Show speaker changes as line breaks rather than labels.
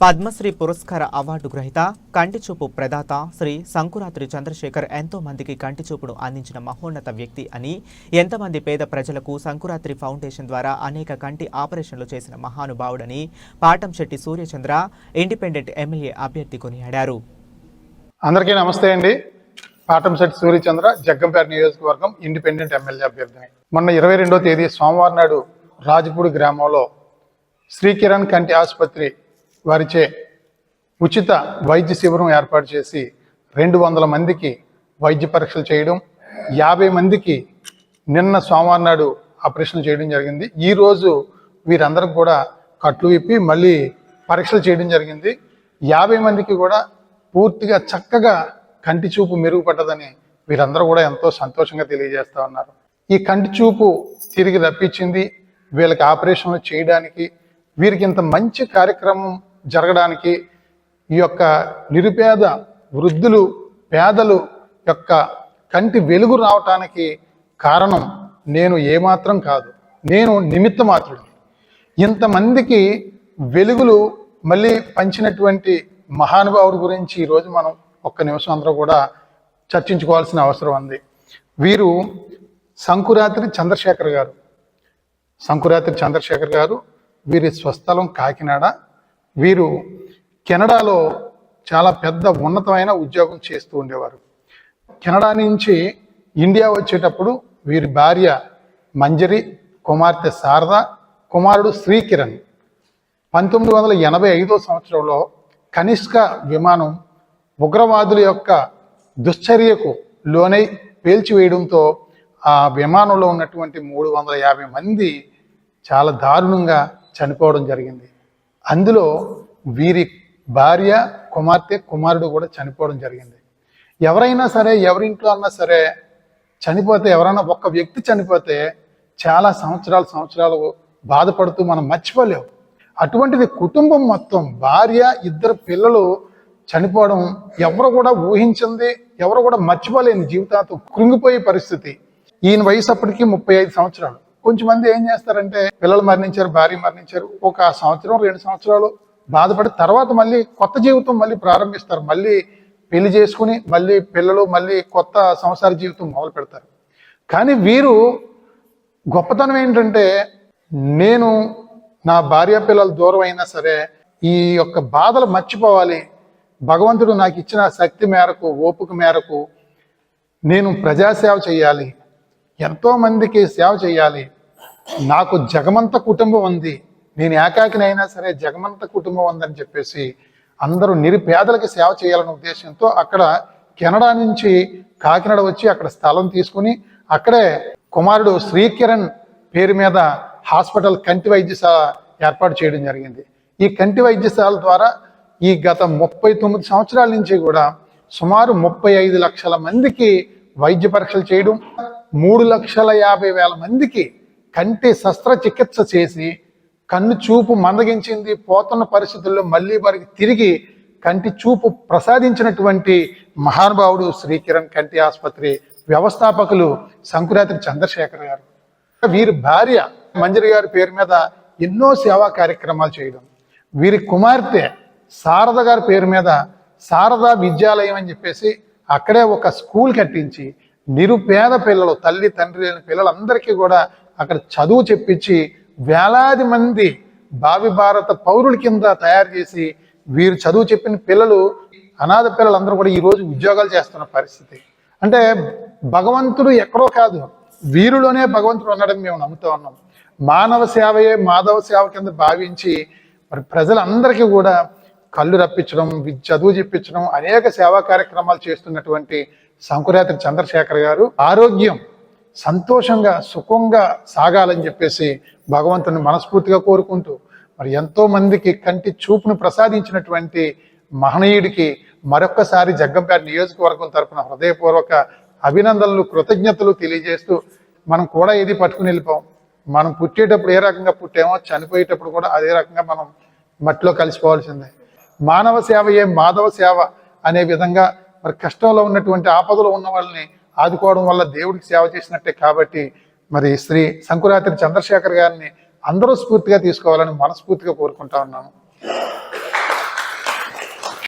పద్మశ్రీ పురస్కార అవార్డు గ్రహీత కంటిచూపు ప్రదాత శ్రీ సంకురాత్రి చంద్రశేఖర్ ఎంతో మందికి కంటిచూపును అందించిన మహోన్నత వ్యక్తి అని ఎంతమంది పేద ప్రజలకు సంకురాత్రి ఫౌండేషన్ ద్వారా అనేక కంటి ఆపరేషన్లు చేసిన మహానుభావుడని పాటంశెట్టి సూర్యచంద్ర ఇండిపెండెంట్ ఎమ్మెల్యే అభ్యర్థి కొనియాడారు.
అందరికీ నమస్తే అండి. పాటంశెట్టి సూర్యచంద్ర జగ్గంపేట నియోజకవర్గం ఇండిపెండెంట్ ఎమ్మెల్యే అభ్యర్థిని. మొన్న ఇరవై తేదీ సోమవారం నాడు రాజపూడి గ్రామంలో శ్రీకిరణ్ కంటి ఆసుపత్రి వారిచే ఉచిత వైద్య శిబిరం ఏర్పాటు చేసి రెండు వందల మందికి వైద్య పరీక్షలు చేయడం యాభై మందికి నిన్న సోమవారం నాడు ఆపరేషన్ చేయడం జరిగింది. ఈ రోజు వీరందరికి కూడా కట్లు విప్పి మళ్ళీ పరీక్షలు చేయడం జరిగింది. యాభై మందికి కూడా పూర్తిగా చక్కగా కంటి చూపు మెరుగుపడ్డదని వీరందరూ కూడా ఎంతో సంతోషంగా తెలియజేస్తూ ఉన్నారు. ఈ కంటి చూపు తిరిగి రప్పించింది. వీళ్ళకి ఆపరేషన్లు చేయడానికి వీరికి ఇంత మంచి కార్యక్రమం జరగడానికి ఈ యొక్క నిరుపేద వృద్ధులు పేదలు యొక్క కంటి వెలుగు రావటానికి కారణం నేను ఏమాత్రం కాదు. నేను నిమిత్త మాత్రుడిని ఇంతమందికి వెలుగులు మళ్ళీ పంచినటువంటి మహానుభావుడి గురించి ఈరోజు మనం ఒక్క నిమిషం అందరూ కూడా చర్చించుకోవాల్సిన అవసరం ఉంది. వీరు సంకురాత్రి చంద్రశేఖర్ గారు. సంకురాత్రి చంద్రశేఖర్ గారు వీరి స్వస్థలం కాకినాడ వీరు కెనడాలో చాలా పెద్ద ఉన్నతమైన ఉద్యోగం చేస్తూ ఉండేవారు. కెనడా నుంచి ఇండియా వచ్చేటప్పుడు వీరి భార్య మంజరి కుమార్తె శారద కుమారుడు శ్రీకిరణ్. పంతొమ్మిది వందల ఎనభై ఐదో సంవత్సరంలో కనిష్క విమానం ఉగ్రవాదుల యొక్క దుశ్చర్యకు లోనై పేల్చివేయడంతో ఆ విమానంలో ఉన్నటువంటి మూడు వందల యాభై మంది చాలా దారుణంగా చనిపోవడం జరిగింది. అందులో వీరి భార్య కుమార్తె కుమారుడు కూడా చనిపోవడం జరిగింది. ఎవరైనా సరే ఎవరింట్లో అన్నా సరే చనిపోతే ఎవరైనా ఒక్క వ్యక్తి చనిపోతే చాలా సంవత్సరాలు సంవత్సరాలు బాధపడుతూ మనం మర్చిపోలేవు అటువంటిది కుటుంబం మొత్తం భార్య ఇద్దరు పిల్లలు చనిపోవడం ఎవరు కూడా ఊహించింది ఎవరు కూడా మర్చిపోలేని జీవితాంతం కృంగిపోయే పరిస్థితి. ఈయన వయసు అప్పటికి ముప్పై ఐదు సంవత్సరాలు. కొంచెం మంది ఏం చేస్తారంటే పిల్లలు మరణించారు భార్య మరణించారు ఒక సంవత్సరం రెండు సంవత్సరాలు బాధపడి తర్వాత మళ్ళీ కొత్త జీవితం మళ్ళీ ప్రారంభిస్తారు. మళ్ళీ పెళ్ళి చేసుకుని మళ్ళీ పిల్లలు మళ్ళీ కొత్త సంసార జీవితం మొదలు పెడతారు. కానీ వీరు గొప్పతనం ఏంటంటే నేను నా భార్య పిల్లలు దూరం అయినా సరే ఈ యొక్క బాధలు మర్చిపోవాలి. భగవంతుడు నాకు ఇచ్చిన శక్తి మేరకు ఓపిక మేరకు నేను ప్రజాసేవ చేయాలి. ఎంతో మందికి సేవ చేయాలి. నాకు జగమంత కుటుంబం ఉంది. నేను ఏకాకినైనా సరే జగమంత కుటుంబం ఉందని చెప్పేసి అందరూ నిరుపేదలకి సేవ చేయాలనే ఉద్దేశంతో అక్కడ కెనడా నుంచి కాకినాడ వచ్చి అక్కడ స్థలం తీసుకుని అక్కడే కుమారుడు శ్రీకిరణ్ పేరు మీద హాస్పిటల్ కంటి వైద్యశాల ఏర్పాటు చేయడం జరిగింది. ఈ కంటి వైద్యశాల ద్వారా ఈ గత ముప్పై తొమ్మిది సంవత్సరాల నుంచి కూడా సుమారు ముప్పై ఐదు లక్షల మందికి వైద్య పరీక్షలు చేయడం మూడు లక్షల యాభై వేల మందికి కంటి శస్త్రచికిత్స చేసి కన్ను చూపు మందగించింది పోతున్న పరిస్థితుల్లో మళ్ళీ వారికి తిరిగి కంటి చూపు ప్రసాదించినటువంటి మహానుభావుడు శ్రీకిరణ్ కంటి ఆసుపత్రి వ్యవస్థాపకులు సంకురాత్రి చంద్రశేఖర్ గారు. వీరి భార్య మంజరి గారి పేరు మీద ఎన్నో సేవా కార్యక్రమాలు చేయడం. వీరి కుమార్తె శారద గారి పేరు మీద శారదా విద్యాలయం అని చెప్పేసి అక్కడే ఒక స్కూల్ కట్టించి నిరుపేద పిల్లలు తల్లి తండ్రి లేని పిల్లలందరికీ కూడా అక్కడ చదువు చెప్పించి వేలాది మంది భావి భారత పౌరుల కింద తయారు చేసి వీరు చదువు చెప్పిన పిల్లలు అనాథ పిల్లలందరూ కూడా ఈరోజు ఉద్యోగాలు చేస్తున్న పరిస్థితి. అంటే భగవంతుడు ఎక్కడో కాదు వీరులోనే భగవంతుడు ఉన్నాడని మేము నమ్ముతూ ఉన్నాం. మానవ సేవయే మాధవ సేవ కింద భావించి మరి ప్రజలందరికీ కూడా కళ్ళు రప్పించడం చదువు చెప్పించడం అనేక సేవా కార్యక్రమాలు చేస్తున్నటువంటి సంకురాత్రి చంద్రశేఖర్ గారు ఆరోగ్యం సంతోషంగా సుఖంగా సాగాలని చెప్పేసి భగవంతుని మనస్ఫూర్తిగా కోరుకుంటూ మరి ఎంతో మందికి కంటి చూపును ప్రసాదించినటువంటి మహనీయుడికి మరొక్కసారి జగ్గంపేట నియోజకవర్గం తరపున హృదయపూర్వక అభినందనలు కృతజ్ఞతలు తెలియజేస్తూ మనం కూడా ఏది పట్టుకుని వెళ్ళిపోం. మనం పుట్టేటప్పుడు ఏ రకంగా పుట్టామో చనిపోయేటప్పుడు కూడా అదే రకంగా మనం మట్టిలో కలిసిపోవాల్సిందే. మానవ సేవ ఏ మాధవ సేవ అనే విధంగా మరి కష్టంలో ఉన్నటువంటి ఆపదలో ఉన్న వాళ్ళని ఆదుకోవడం వల్ల దేవుడికి సేవ చేసినట్టే కాబట్టి మరి శ్రీ సంకురాత్రి చంద్రశేఖర్ గారిని అందరూ స్ఫూర్తిగా తీసుకోవాలని మనస్ఫూర్తిగా కోరుకుంటా ఉన్నాను.